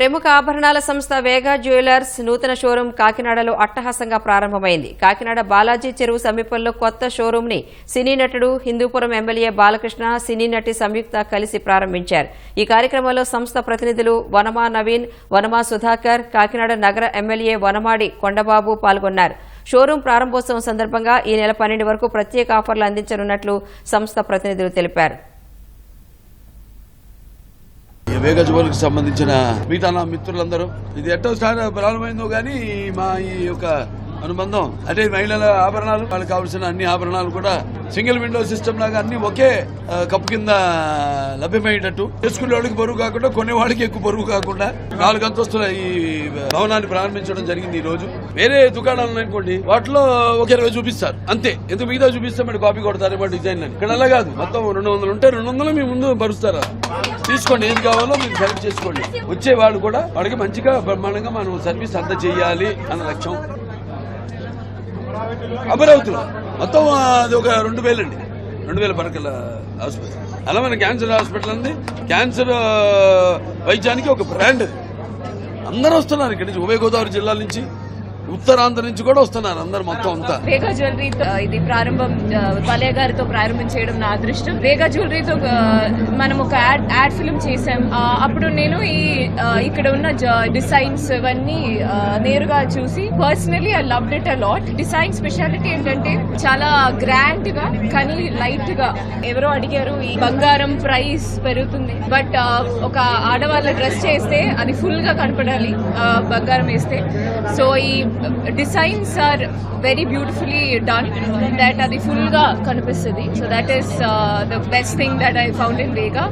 ప్రముఖ ఆభరణాల సంస్థ వేగా జ్యువెలర్స్ నూతన షోరూం కాకినాడలో అట్టహాసంగా ప్రారంభమైంది. కాకినాడ బాలాజీ చెరువు సమీపంలో కొత్త షోరూం ని సినీ నటుడు హిందూపురం ఎమ్మెల్యే బాలకృష్ణ సినీ నటి సంయుక్త కలిసి ప్రారంభించారు. ఈ కార్యక్రమంలో సంస్థ ప్రతినిధులు వనమా నవీన్ వనమా సుధాకర్ కాకినాడ నగర ఎమ్మెల్యే వనమాడి కొండబాబు పాల్గొన్నారు. షోరూం ప్రారంభోత్సవం సందర్భంగా ఈ నెల పన్నెండు వరకు ప్రత్యేక ఆఫర్లు అందించనున్నట్లు సంస్థ ప్రతినిధులు తెలిపారు. వేగ జువల్కి సంబంధించిన మిగతా నా మిత్రులందరూ. ఇది ఎట్టో స్టార్ట్ ప్రారంభమైందో గానీ మా ఈ యొక్క అనుబంధం. అంటే మహిళల ఆభరణాలు వాళ్ళకి కావాల్సిన అన్ని ఆభరణాలు కూడా సింగిల్ విండో సిస్టమ్ లాగా అన్ని ఒకే కప్పు కింద లభ్యమయ్యేటట్టు. చేసుకునే వాళ్ళకి బరువు కాకుండా కొనే ఎక్కువ బరువు కాకుండా నాలుగు అంతస్తుల ఈ భవనాన్ని ప్రారంభించడం జరిగింది ఈ రోజు. వేరే దుకాణాలు అనుకోండి వాటిలో ఒక ఇరవై చూపిస్తారు. అంతే. ఎందుకు మిగతా చూపిస్తే మరి కాపీ కొడతారు డిజైన్ అని. ఇక్కడ అలా కాదు. మొత్తం రెండు వందలు ఉంటే రెండు వందలు మీ ముందు పరుస్తారు తీసుకోండి. ఏది కావాలో మీరు సెలెక్ట్ చేసుకోండి. వచ్చే వాళ్ళు కూడా వాళ్ళకి మంచిగా బ్రహ్మాండంగా మనం సర్వీస్ అంత చేయాలి అన్న లక్ష్యం. అమరావతిలో మొత్తం అది ఒక రెండు వేలండి. రెండు వేల పడకల హాస్పిటల్. అలా మన క్యాన్సర్ హాస్పిటల్ ఉంది క్యాన్సర్ వైద్యానికి ఒక బ్రాండ్ అది. అందరూ వస్తున్నారు ఇక్కడ నుంచి. ఉభయ గోదావరి జిల్లాల నుంచి ఉత్తరాంధ్ర నుంచి కూడా వస్తున్నారు అందరు మొత్తం అంతా. వేగా జ్యువెలరీతో ఇది ప్రారంభం ఆ, గారితో ప్రారంభం చేయడం నా అదృష్టం. వేగా జ్యువెలరీతో మనం ఒక యాడ్ యాడ్ ఫిల్మ్ చేసాం అప్పుడు నేను ఈ ఇక్కడ ఉన్న డిజైన్స్ ఇవన్నీ నేరుగా చూసి personally I love it a lot design speciality ఏంటంటే చాలా గ్రాండ్గా కానీ లైట్గా ఎవరో అడిగారు ఈ బంగారం ప్రైస్ పెరుగుతుంది. బట్ ఒక ఆడవాళ్ళ డ్రెస్ చేస్తే అది ఫుల్గా కనపడాలి బంగారం వేస్తే. సో ఈ designs are very beautifully done that అది ఫుల్గా కనిపిస్తుంది. So that is the best thing that I found in Vega